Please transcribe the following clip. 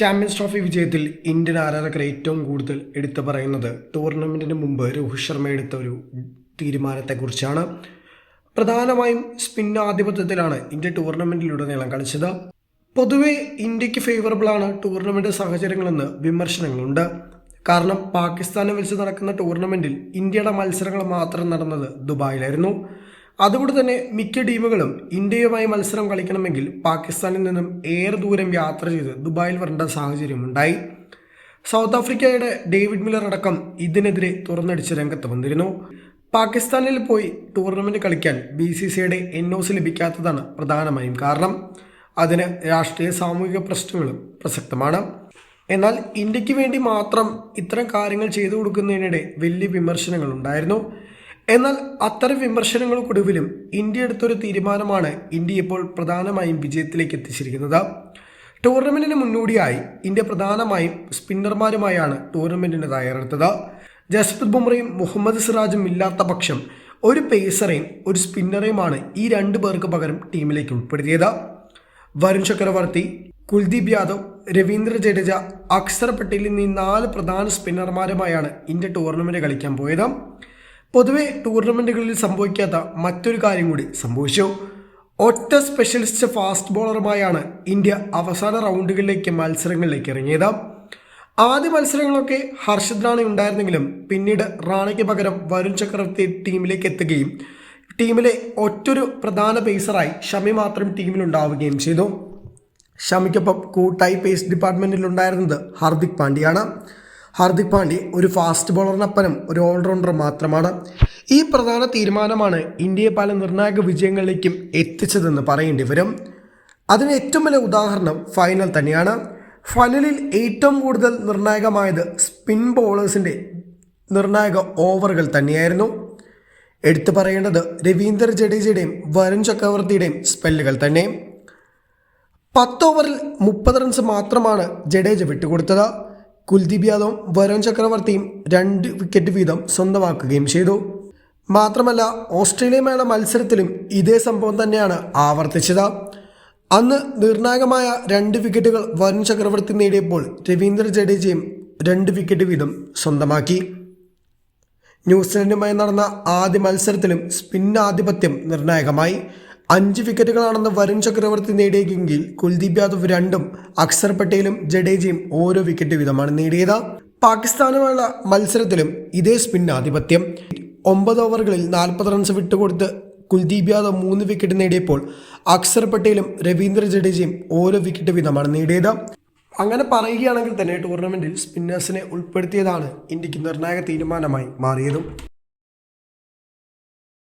Champions trophy വിജയത്തിൽ Indian ആരാധകർ ഏറ്റവും കൂടുതൽ എടുത്തു പറയുന്നത് ടൂർണമെന്റിന് മുമ്പ് രോഹിത് ശർമ്മ എടുത്ത ഒരു തീരുമാനത്തെക്കുറിച്ചാണ്. പ്രധാനമായും സ്പിൻ ആധിപത്യത്തിലാണ് ഇന്ത്യ ടൂർണമെന്റിലുടനീളം കളിച്ചത്. പൊതുവെ ഇന്ത്യയ്ക്ക് ഫേവറബിളാണ് ടൂർണമെന്റ് സാഹചര്യങ്ങളെന്ന് വിമർശനങ്ങളുണ്ട്. കാരണം പാകിസ്ഥാനെ വെച്ച് നടക്കുന്ന ടൂർണമെന്റിൽ ഇന്ത്യയുടെ മത്സരങ്ങൾ മാത്രം നടന്നത് ദുബായിലായിരുന്നു. അതുകൊണ്ട് തന്നെ മിക്ക ടീമുകളും ഇന്ത്യയുമായി മത്സരം കളിക്കണമെങ്കിൽ പാകിസ്ഥാനിൽ നിന്നും ഏറെ ദൂരം യാത്ര ചെയ്ത് ദുബായിൽ വരേണ്ട സാഹചര്യമുണ്ടായി സൗത്ത് ആഫ്രിക്കയുടെ ഡേവിഡ് മില്ലർ അടക്കം ഇതിനെതിരെ തുറന്നടിച്ച് രംഗത്ത് വന്നിരുന്നു. പാകിസ്ഥാനിൽ പോയി ടൂർണമെന്റ് കളിക്കാൻ ബി സി സിയുടെ എൻ ഒ സി ലഭിക്കാത്തതാണ് പ്രധാനമായും കാരണം. അതിന് രാഷ്ട്രീയ സാമൂഹിക പ്രശ്നങ്ങളും പ്രസക്തമാണ്. എന്നാൽ ഇന്ത്യയ്ക്ക് വേണ്ടി മാത്രം ഇത്തരം കാര്യങ്ങൾ ചെയ്തു കൊടുക്കുന്നതിനിടെ വലിയ വിമർശനങ്ങൾ ഉണ്ടായിരുന്നു. എന്നാൽ അത്തരം വിമർശനങ്ങൾക്കൊടുവിലും ഇന്ത്യ എടുത്തൊരു തീരുമാനമാണ് ഇന്ത്യ ഇപ്പോൾ പ്രധാനമായും വിജയത്തിലേക്ക് എത്തിച്ചിരിക്കുന്നത്. ടൂർണമെന്റിന് മുന്നോടിയായി ഇന്ത്യ പ്രധാനമായും സ്പിന്നർമാരുമായാണ് ടൂർണമെന്റിന് തയ്യാറെടുത്തത്. ജസ്പ്രീത് ബുംറയും മുഹമ്മദ് സിറാജും ഇല്ലാത്ത പക്ഷം ഒരു പേസറേയും ഒരു സ്പിന്നറേയുമാണ് ഈ രണ്ട് പേർക്ക് പകരം ടീമിലേക്ക് ഉൾപ്പെടുത്തിയത്. വരുൺ ചക്രവർത്തി കുൽദീപ് യാദവ് രവീന്ദ്ര ജഡേജ അക്സർ പട്ടേൽ എന്നീ നാല് പ്രധാന സ്പിന്നർമാരുമായാണ് ഇന്ത്യ ടൂർണമെന്റ് കളിക്കാൻ പോയത്. പൊതുവെ ടൂർണമെന്റുകളിൽ സംഭവിക്കാത്ത മറ്റൊരു കാര്യം കൂടി സംഭവിച്ചു. ഒറ്റ സ്പെഷ്യലിസ്റ്റ് ഫാസ്റ്റ് ബോളറുമായാണ് ഇന്ത്യ അവസാന റൗണ്ടുകളിലേക്ക് മത്സരങ്ങളിലേക്ക് ഇറങ്ങിയത്. ആദ്യ മത്സരങ്ങളൊക്കെ ഹർഷദ് റാണി ഉണ്ടായിരുന്നെങ്കിലും പിന്നീട് റാണയ്ക്ക് പകരം വരുൺ ചക്രവർത്തി ടീമിലേക്ക് എത്തുകയും ടീമിലെ ഒറ്റൊരു പ്രധാന പേസറായി ഷമി മാത്രം ടീമിലുണ്ടാവുകയും ചെയ്തു. ഷമിക്കൊപ്പം കൂട്ടായി പേസ് ഡിപ്പാർട്ട്മെന്റിൽ ഉണ്ടായിരുന്നത് ഹാർദിക് പാണ്ഡ്യയാണ്. ഹാർദിക് പാണ്ഡ്യ ഒരു ഫാസ്റ്റ് ബോളറിനൊപ്പനും ഒരു ഓൾറൗണ്ടർ മാത്രമാണ്. ഈ പ്രധാന തീരുമാനമാണ് ഇന്ത്യയെ പല നിർണായക വിജയങ്ങളിലേക്കും എത്തിച്ചതെന്ന് പറയേണ്ടി വരും. അതിന് ഏറ്റവും വലിയ ഉദാഹരണം ഫൈനൽ തന്നെയാണ്. ഫൈനലിൽ ഏറ്റവും കൂടുതൽ നിർണായകമായത് സ്പിൻ ബോളേഴ്സിന്റെ നിർണായക ഓവറുകൾ തന്നെയായിരുന്നു. എടുത്തു പറയേണ്ടത് രവീന്ദ്ര ജഡേജയുടെയും വരുൺ ചക്രവർത്തിയുടെയും സ്പെല്ലുകൾ തന്നെ. പത്ത് ഓവറിൽ മുപ്പത് റൺസ് മാത്രമാണ് ജഡേജ വിട്ടുകൊടുത്തത്. കുൽദീപ് യാദവും വരുൺ ചക്രവർത്തിയും രണ്ട് വിക്കറ്റ് വീതം സ്വന്തമാക്കുകയും ചെയ്തു. മാത്രമല്ല ഓസ്ട്രേലിയയുമായുള്ള മത്സരത്തിലും ഇതേ സംഭവം തന്നെയാണ് ആവർത്തിച്ചത്. അന്ന് നിർണായകമായ രണ്ട് വിക്കറ്റുകൾ വരുൺ ചക്രവർത്തി നേടിയപ്പോൾ രവീന്ദ്ര ജഡേജയും രണ്ട് വിക്കറ്റ് വീതം സ്വന്തമാക്കി. ന്യൂസിലൻഡുമായി നടന്ന ആദ്യ മത്സരത്തിലും സ്പിൻ ആധിപത്യം നിർണായകമായി. അഞ്ച് വിക്കറ്റുകളാണെന്ന് വരുൺ ചക്രവർത്തി നേടിയെങ്കിൽ കുൽദീപ് യാദവ് രണ്ടും അക്സർ പട്ടേലും ജഡേജയും ഓരോ വിക്കറ്റ് വീതമാണ് നേടിയത്. പാകിസ്ഥാനുമായുള്ള മത്സരത്തിലും ഇതേ സ്പിൻ ആധിപത്യം ഒമ്പത് ഓവറുകളിൽ നാൽപ്പത് റൺസ് വിട്ടുകൊടുത്ത് കുൽദീപ് യാദവ് മൂന്ന് വിക്കറ്റ് നേടിയപ്പോൾ അക്സർ പട്ടേലും രവീന്ദ്ര ജഡേജയും ഓരോ വിക്കറ്റ് വീതമാണ് നേടിയത്. അങ്ങനെ പറയുകയാണെങ്കിൽ തന്നെ ടൂർണമെന്റിൽ സ്പിന്നേഴ്സിനെ ഉൾപ്പെടുത്തിയതാണ് ഇന്ത്യയ്ക്ക് നിർണായക തീരുമാനമായി മാറിയതും.